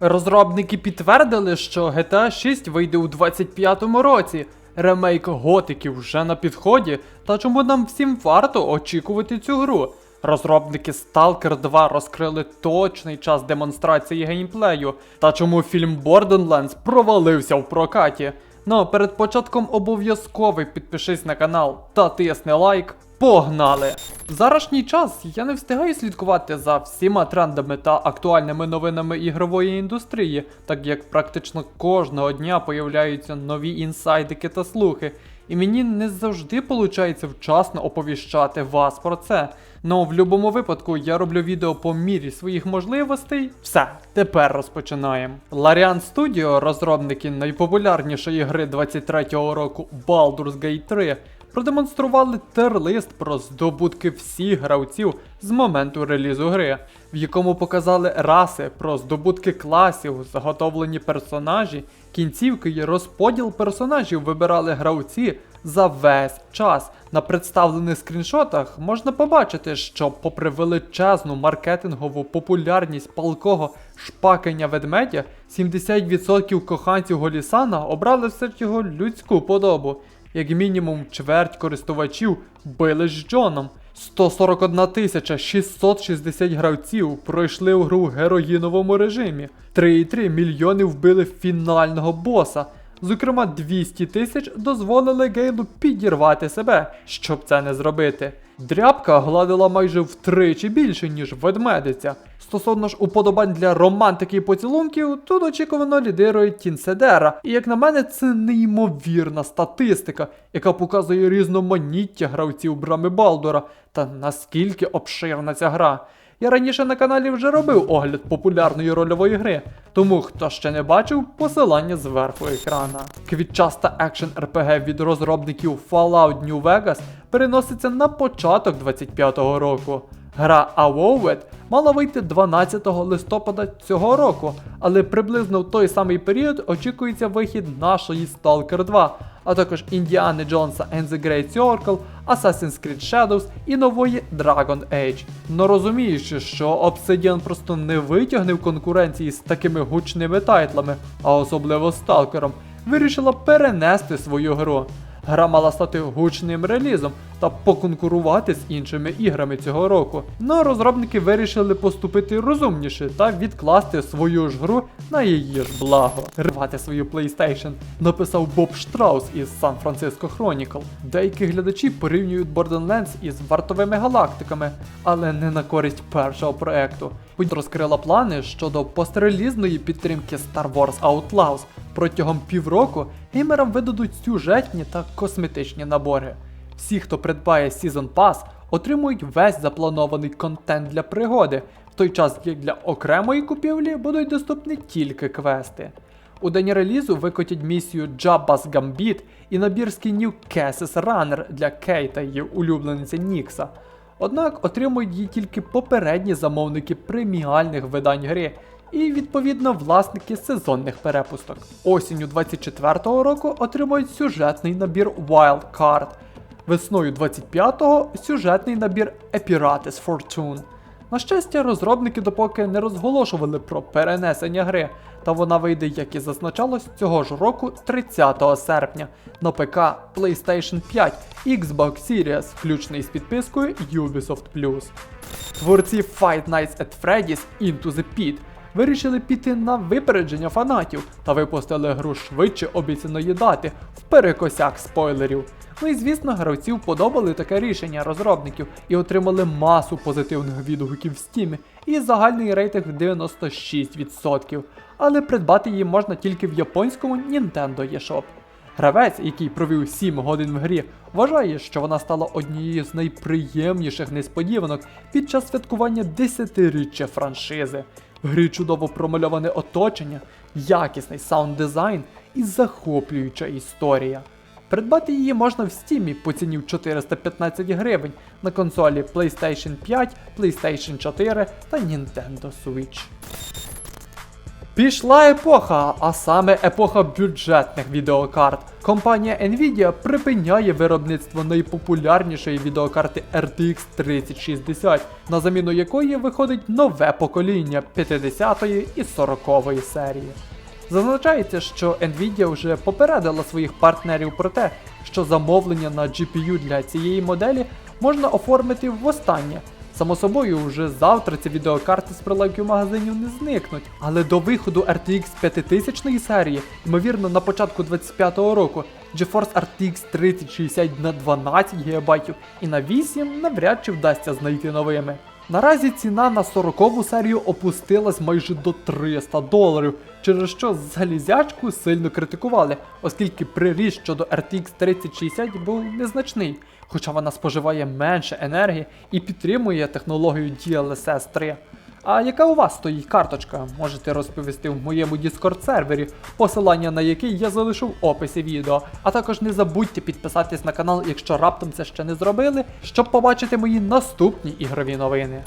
Розробники підтвердили, що GTA 6 вийде у 25-му році. Ремейк Готики вже на підході, та чому нам всім варто очікувати цю гру? Розробники Stalker 2 розкрили точний час демонстрації геймплею, та чому фільм Borderlands провалився в прокаті. Ну, перед початком обов'язково підпишись на канал та тисни лайк. Погнали! В зарашній час я не встигаю слідкувати за всіма трендами та актуальними новинами ігрової індустрії, так як практично кожного дня появляються нові інсайдики та слухи. І мені не завжди виходить вчасно оповіщати вас про це. Ну, в будь-якому випадку я роблю відео по мірі своїх можливостей. Все, тепер розпочинаємо. Larian Studio, розробники найпопулярнішої гри 23-го року Baldur's Gate 3, продемонстрували тер-лист про здобутки всіх гравців з моменту релізу гри, в якому показали раси про здобутки класів, заготовлені персонажі, кінцівки і розподіл персонажів вибирали гравці за весь час. На представлених скріншотах можна побачити, що попри величезну маркетингову популярність палкого шпакання ведмедя, 70% коханців Голісана обрали все його людську подобу. Як мінімум чверть користувачів били з Джоном. 141 тисяча 660 гравців пройшли у гру в героїновому режимі. 3,3 мільйони вбили фінального боса. Зокрема, 200 тисяч дозволили Гейлу підірвати себе, щоб це не зробити. Дрябка гладила майже втричі більше, ніж ведмедиця. Стосовно ж уподобань для романтики і поцілунків, тут очікувано лідирує Тінседера. І як на мене, це неймовірна статистика, яка показує різноманіття гравців брами Балдора та наскільки обширна ця гра. Я раніше на каналі вже робив огляд популярної рольової гри, тому хто ще не бачив, посилання зверху екрана. Квітчаста екшен RPG від розробників Fallout New Vegas переноситься на початок 25-го року. Гра Avowed мала вийти 12 листопада цього року, але приблизно в той самий період очікується вихід нашої Stalker 2, а також Індіани Джонса and the Great Circle, Assassin's Creed Shadows і нової Dragon Age. Но розуміючи, що Obsidian просто не витягне конкуренції з такими гучними тайтлами, а особливо Сталкером, вирішила перенести свою гру. Гра мала стати гучним релізом та поконкурувати з іншими іграми цього року. Но розробники вирішили поступити розумніше та відкласти свою ж гру на її ж благо. Рвати свою PlayStation написав Боб Штраус із San Francisco Chronicle. Деякі глядачі порівнюють Borderlands із вартовими галактиками, але не на користь першого проекту. Будь розкрила плани щодо пострелізної підтримки Star Wars Outlaws. Протягом півроку геймерам видадуть сюжетні та косметичні набори. Всі, хто придбає Season Pass, отримують весь запланований контент для пригоди, в той час як для окремої купівлі будуть доступні тільки квести. У день релізу викотять місію Jabba's Gambit і набір скінів Cassis Runner для Кейта її улюблениця Нікса. Однак отримують її тільки попередні замовники преміальних видань гри і відповідно власники сезонних перепусток. Осінню 24-го року отримують сюжетний набір Wild Card. Весною 25-го сюжетний набір Epirates Fortune. На щастя, розробники допоки не розголошували про перенесення гри, та вона вийде, як і зазначалось, цього ж року 30 серпня на ПК, PlayStation 5, Xbox Series, включний з підпискою Ubisoft Plus. Творці Fight Nights at Freddy's Into the Pit вирішили піти на випередження фанатів та випустили гру швидше обіцяної дати в перекосяк спойлерів. Ну і звісно, гравців подобали таке рішення розробників і отримали масу позитивних відгуків в Steam і загальний рейтинг 96%. Але придбати її можна тільки в японському Nintendo eShop. Гравець, який провів 7 годин в грі, вважає, що вона стала однією з найприємніших несподіванок під час святкування 10-річчя франшизи. Грі чудово промальоване оточення, якісний саунд-дизайн і захоплююча історія. Придбати її можна в стімі по ціні в 415 гривень на консолі PlayStation 5, PlayStation 4 та Nintendo Switch. Пішла епоха, а саме епоха бюджетних відеокарт. Компанія Nvidia припиняє виробництво найпопулярнішої відеокарти RTX 3060, на заміну якої виходить нове покоління 50-ї і 40-ї серії. Зазначається, що Nvidia вже попередила своїх партнерів про те, що замовлення на GPU для цієї моделі можна оформити востаннє. Само собою, вже завтра ці відеокарти з прилавків магазинів не зникнуть. Але до виходу RTX 5000 серії, ймовірно, на початку 25-го року, GeForce RTX 3060 на 12 ГБ і на 8 навряд чи вдасться знайти новими. Наразі ціна на 40-ву серію опустилась майже до 300 доларів, через що залізячку сильно критикували, оскільки приріст щодо RTX 3060 був незначний, хоча вона споживає менше енергії і підтримує технологію DLSS 3. А яка у вас стоїть карточка? Можете розповісти в моєму Discord сервері, посилання на який я залишу в описі відео. А також не забудьте підписатись на канал, якщо раптом це ще не зробили, щоб побачити мої наступні ігрові новини.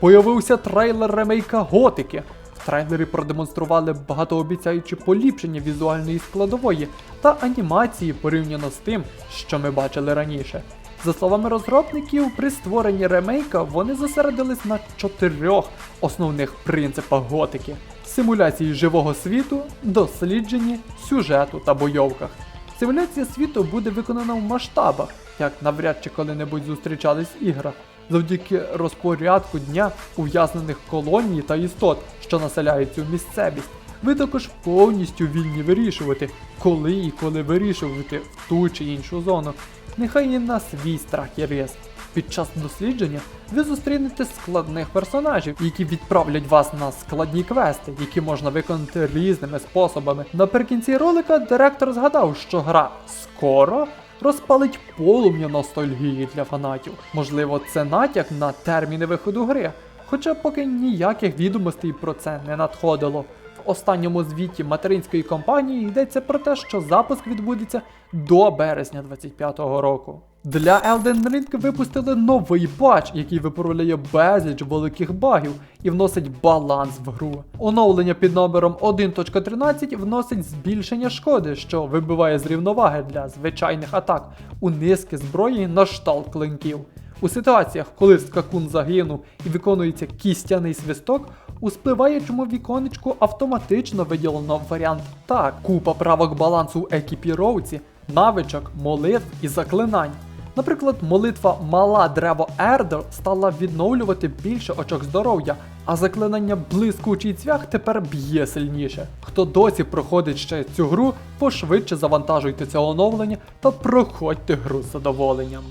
Появився трейлер ремейка Готики. В трейлері продемонстрували багатообіцяючі поліпшення візуальної складової та анімації порівняно з тим, що ми бачили раніше. За словами розробників, при створенні ремейка вони зосередились на чотирьох основних принципах готики: симуляції живого світу, дослідженні, сюжету та бойовках. Симуляція світу буде виконана в масштабах, як навряд чи коли-небудь зустрічались в іграх, завдяки розпорядку дня ув'язнених колоній та істот, що населяють цю місцевість. Ви також повністю вільні вирішувати, коли і коли вирішувати в ту чи іншу зону. Нехай і на свій страх і ризик. Під час дослідження ви зустрінете складних персонажів, які відправлять вас на складні квести, які можна виконати різними способами. Наприкінці ролика директор згадав, що гра скоро розпалить полум'я ностальгії для фанатів. Можливо, це натяк на терміни виходу гри, хоча поки ніяких відомостей про це не надходило. В останньому звіті материнської компанії йдеться про те, що запуск відбудеться до березня 25-го року. Для Elden Ring випустили новий патч, який виправляє безліч великих багів і вносить баланс в гру. Оновлення під номером 1.13 вносить збільшення шкоди, що вибиває з рівноваги для звичайних атак у низки зброї на шталт клинків. У ситуаціях, коли скакун загинув і виконується кістяний свисток, у спливаючому віконечку автоматично виділено варіант так, купа правок балансу в екіпіровці, навичок, молитв і заклинань. Наприклад, молитва Мала Древо Ердер стала відновлювати більше очок здоров'я, а заклинання блискучий цвях тепер б'є сильніше. Хто досі проходить ще цю гру, пошвидше завантажуйте це оновлення та проходьте гру з задоволенням.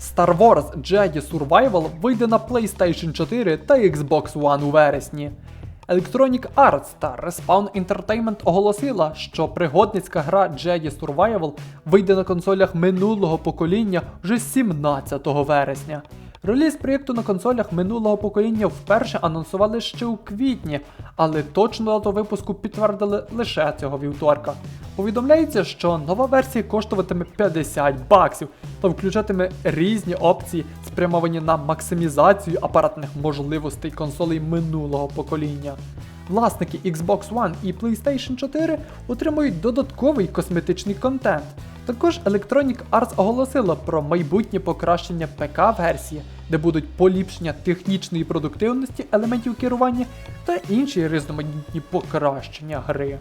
Star Wars Jedi Survival вийде на PlayStation 4 та Xbox One у вересні. Electronic Arts та Respawn Entertainment оголосила, що пригодницька гра Jedi Survival вийде на консолях минулого покоління вже 17 вересня. Реліз проєкту на консолях минулого покоління вперше анонсували ще у квітні, але точну дату випуску підтвердили лише цього вівторка. Повідомляється, що нова версія коштуватиме 50 баксів та включатиме різні опції, спрямовані на максимізацію апаратних можливостей консолей минулого покоління. Власники Xbox One і PlayStation 4 отримують додатковий косметичний контент. Також Electronic Arts оголосила про майбутнє покращення ПК-версії, де будуть поліпшення технічної продуктивності елементів керування та інші різноманітні покращення гри.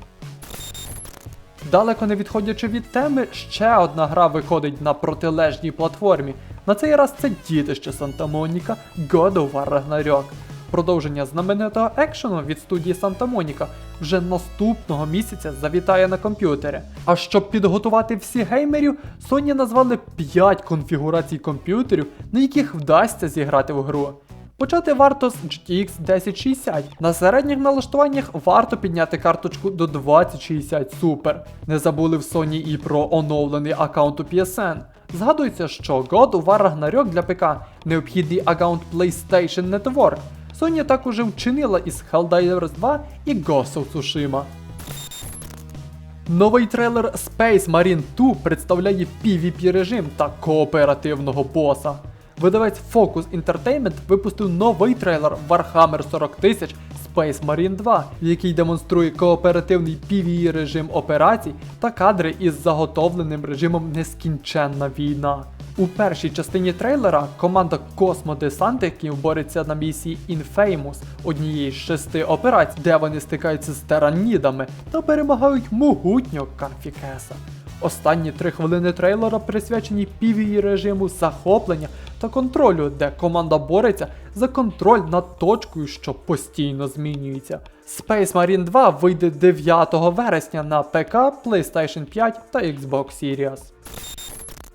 Далеко не відходячи від теми, ще одна гра виходить на протилежній платформі. На цей раз це дітище Санта Моніка God of War Ragnarok. Продовження знаменитого екшену від студії Санта Моніка вже наступного місяця завітає на комп'ютери. А щоб підготувати всі геймерів, Sony назвали 5 конфігурацій комп'ютерів, на яких вдасться зіграти в гру. Почати варто з GTX 1060. На середніх налаштуваннях варто підняти карточку до 2060 Super. Не забули в Sony і про оновлений аккаунт у PSN. Згадується, що God War Ragnarok для ПК необхідний аккаунт PlayStation Network. Sony так уже вчинила із Helldivers 2 і Ghost of Tsushima. Новий трейлер Space Marine 2 представляє PvP режим та кооперативного боса. Видавець Focus Entertainment випустив новий трейлер Warhammer 40 000 Space Marine 2, який демонструє кооперативний PvE режим операцій та кадри із заготовленим режимом Нескінченна війна. У першій частині трейлера команда космодесантиків бореться на місії Infamous, однієї з шести операцій, де вони стикаються з теранідами та перемагають могутнього Канфікеса. Останні три хвилини трейлера присвячені півії режиму захоплення та контролю, де команда бореться за контроль над точкою, що постійно змінюється. Space Marine 2 вийде 9 вересня на ПК, PlayStation 5 та Xbox Series.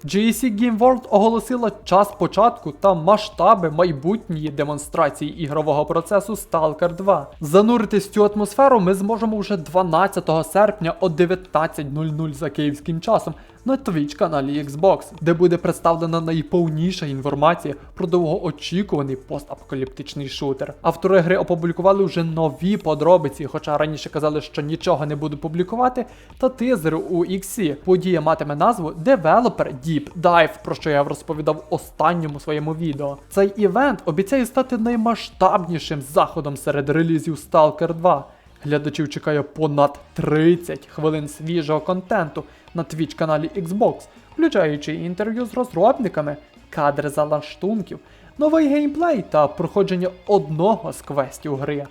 GSC Game World оголосила час початку та масштаби майбутньої демонстрації ігрового процесу Stalker 2. Зануритись в цю атмосферу ми зможемо вже 12 серпня о 19.00 за київським часом на Twitch каналі Xbox, де буде представлена найповніша інформація про довгоочікуваний постапокаліптичний шутер. Автори гри опублікували вже нові подробиці, хоча раніше казали, що нічого не будуть публікувати, та тизери у XC. Подія матиме назву Developer Deep Dive, про що я розповідав в останньому своєму відео. Цей івент обіцяє стати наймасштабнішим заходом серед релізів Stalker 2. Глядачів чекає понад 30 хвилин свіжого контенту на Twitch каналі Xbox, включаючи інтерв'ю з розробниками, кадри залаштунків, новий геймплей та проходження одного з квестів гри.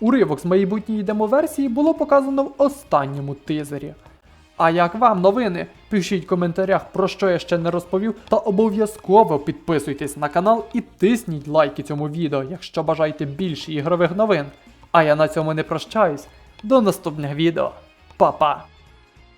Уривок з майбутньої демоверсії було показано в останньому тизері. А як вам новини? Пишіть в коментарях, про що я ще не розповів, та обов'язково підписуйтесь на канал і тисніть лайки цьому відео, якщо бажаєте більше ігрових новин. А я на цьому не прощаюсь. До наступних відео. Па-па!